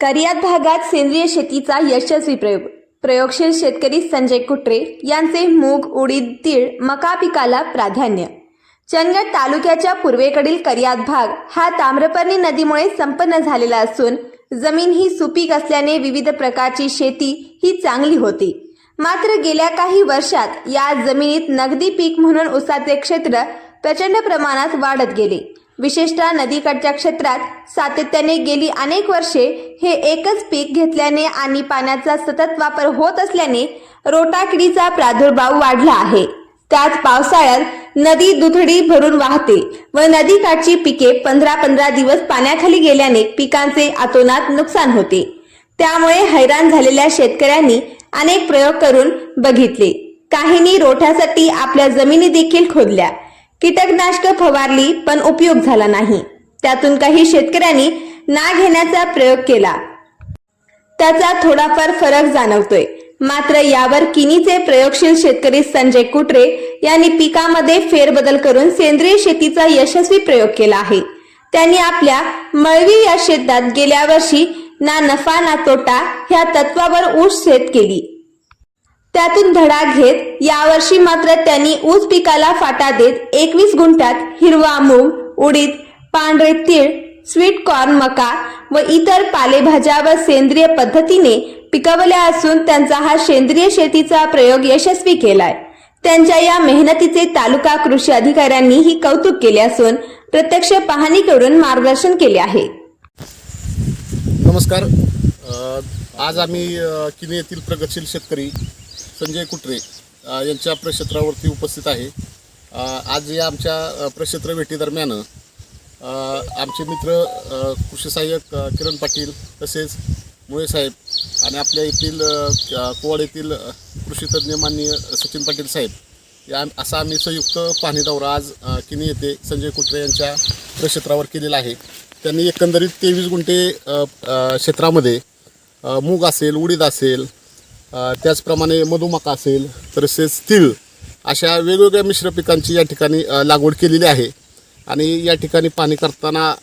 करियात भागात सेंद्रिय शेतीचा यशस्वी प्रयोग. प्रयोगशील शेतकरी संजय कुट्रे यांचे मूग उडीद तीळ मका पिकाला प्राधान्य. चंदगड तालुक्याच्या पूर्वेकडील करियात भाग हा ताम्रपर्णी नदीमुळे संपन्न झालेला असून जमीन ही सुपीक असल्याने विविध प्रकारची शेती ही चांगली होती. मात्र गेल्या काही वर्षात या जमिनीत नगदी पीक म्हणून उसाचे क्षेत्र प्रचंड प्रमाणात वाढत गेले. विशेषतः नदीकडच्या क्षेत्रात सातत्याने गेली अनेक वर्षे हे एकच पीक घेतल्याने आणि पाण्याचा सतत वापर होत असल्याने रोटाकिडीचा प्रादुर्भाव वाढला आहे. त्याच पावसाळ्यात नदी दुथडी भरून वाहते व नदीकाठची पिके पंधरा पंधरा दिवस पाण्याखाली गेल्याने पिकांचे अतोनात नुकसान होते. त्यामुळे हैराण झालेल्या शेतकऱ्यांनी अनेक प्रयोग करून बघितले. काहींनी रोठ्यासाठी आपल्या जमिनी देखील खोदल्या. कीटकनाशक फवारली पण उपयोग झाला नाही. त्यातून काही शेतकऱ्यांनी ना घेण्याचा प्रयोग केला. त्याचा थोडाफार फरक जाणवतोय. मात्र यावर किनीचे प्रयोगशील शेतकरी संजय कुट्रे यांनी पिकामध्ये फेरबदल करून सेंद्रिय शेतीचा यशस्वी प्रयोग केला आहे. त्यांनी आपल्या मळवी या शेतात गेल्या वर्षी ना नफा ना तोटा ह्या तत्वावर ऊस शेत केली. त्यातून धडा घेत यावर्षी मात्र त्यांनी ऊस पिकाला फाटा देत एकवीस गुंठ्यात हिरवा मूग उडीद पांढरे तीळ स्वीट कॉर्न मका व इतर पालेभाज्या व सेंद्रिय पद्धतीने पिकवल्या असून त्यांचा हा सेंद्रिय शेतीचा प्रयोग यशस्वी केलाय. त्यांच्या या मेहनतीचे तालुका कृषी अधिकाऱ्यांनीही कौतुक केले असून प्रत्यक्ष पाहणी करून मार्गदर्शन केले आहे. नमस्कार. आज आम्ही किने येथील प्रगतशील शेतकरी संजय कुट्रे यांच्या प्रक्षेत्रावरती उपस्थित आहे. आज या आमच्या प्रक्षेत्र भेटीदरम्यान आमचे मित्र कृषी सहाय्यक किरण पाटील तसेच मुळे साहेब आणि आपल्या येथील कोवाड येथील कृषीतज्ञ माननीय सचिन पाटील साहेब या असा आम्ही संयुक्त पाहणी दौरा आज किनी येथे संजय कुट्रे यांच्या प्रक्षेत्रावर केलेला आहे. त्यांनी एकंदरीत तेवीस गुंठे क्षेत्रामध्ये मूग असेल उडीद असेल त्याचप्रमाणे मधुमका असेल तसेच तीळ अशा वेगवेगळ्या मिश्र पिकांची या ठिकाणी लागवड केलेली आहे. आणि या ठिकाणी पाणी करताना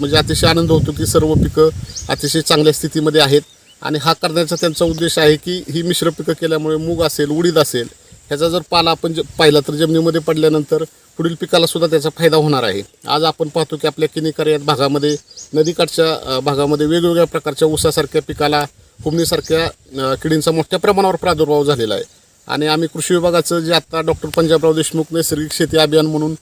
म्हणजे अतिशय आनंद होतो की सर्व पिकं अतिशय चांगल्या स्थितीमध्ये आहेत. आणि हा करण्याचा त्यांचा उद्देश आहे की ही मिश्र पिकं केल्यामुळे मूग असेल उडीद असेल ह्याचा जर पाला आपण ज पाहिला तर जमिनीमध्ये पडल्यानंतर पुढील पिकालासुद्धा त्याचा फायदा होणार आहे. आज आपण पाहतो की आपल्या किनीकर या भागामध्ये नदीकाठच्या भागामध्ये वेगवेगळ्या प्रकारच्या ऊसासारख्या पिकाला फुमणीसारख्या किडींचा मोठ्या प्रमाणावर प्रादुर्भाव झालेला आहे. आणि आम्ही कृषी विभागाचं जे आता डॉक्टर पंजाबराव देशमुख नैसर्गिक शेती अभियान म्हणून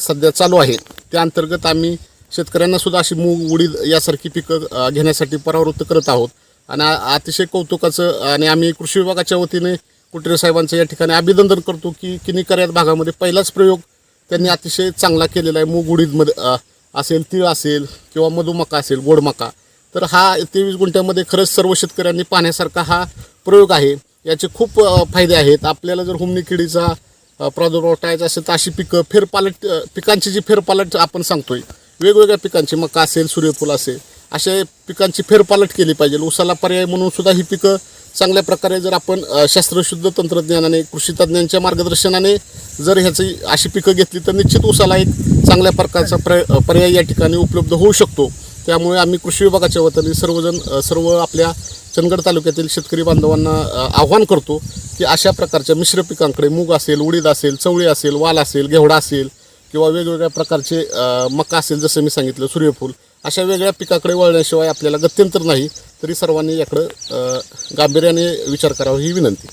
सध्या चालू आहे त्या अंतर्गत आम्ही शेतकऱ्यांनासुद्धा अशी मूग उडीद यासारखी पिकं घेण्यासाठी परावृत्त करत आहोत. आणि अतिशय कौतुकाचं आणि आम्ही कृषी विभागाच्या वतीने कुटरे साहेबांचं या ठिकाणी अभिनंदन करतो की किनीकर कर्यात भागामध्ये पहिलाच प्रयोग त्यांनी अतिशय चांगला केलेला आहे. मूग उडीदमध्ये असेल तीळ असेल किंवा मधुमका असेल गोड मका तर हा तेवीस गुंठ्यामध्ये खरंच सर्व शेतकऱ्यांनी पाहण्यासारखा हा प्रयोग आहे. याचे खूप फायदे आहेत. आपल्याला जर हुमणी किडीचा प्रादुर्भाव टाळायचा असेल तर अशी पिकं फेरपालट पिकांची जी फेरपालट आपण सांगतोय वेगवेगळ्या पिकांची मका असेल सूर्यफूल असेल अशा पिकांची फेरपालट केली पाहिजे. उसाला पर्याय म्हणून सुद्धा ही पिकं चांगल्या प्रकारे जर आपण शास्त्रशुद्ध तंत्रज्ञानाने कृषी तज्ज्ञांच्या मार्गदर्शनाने जर ह्याची अशी पिकं घेतली तर निश्चित उसाला एक चांगल्या प्रकारचा प्र पर्याय या ठिकाणी उपलब्ध होऊ शकतो. त्यामुळे आम्ही कृषी विभागाच्या वतीने सर्वजण सर्व आपल्या चंदगड तालुक्यातील शेतकरी बांधवांना आव्हान करतो की अशा प्रकारच्या मिश्र पिकांकडे मूग असेल उडीद असेल चवळी असेल वाल असेल घेवडा असेल किंवा वेगवेगळ्या प्रकारचे मका असेल जसं मी सांगितलं सूर्यफूल अशा वेगळ्या पिकाकडे वळण्याशिवाय आपल्याला गत्यंतर नाही तरी सर्वांनी याकडं गांभीर्याने विचार करावा ही विनंती.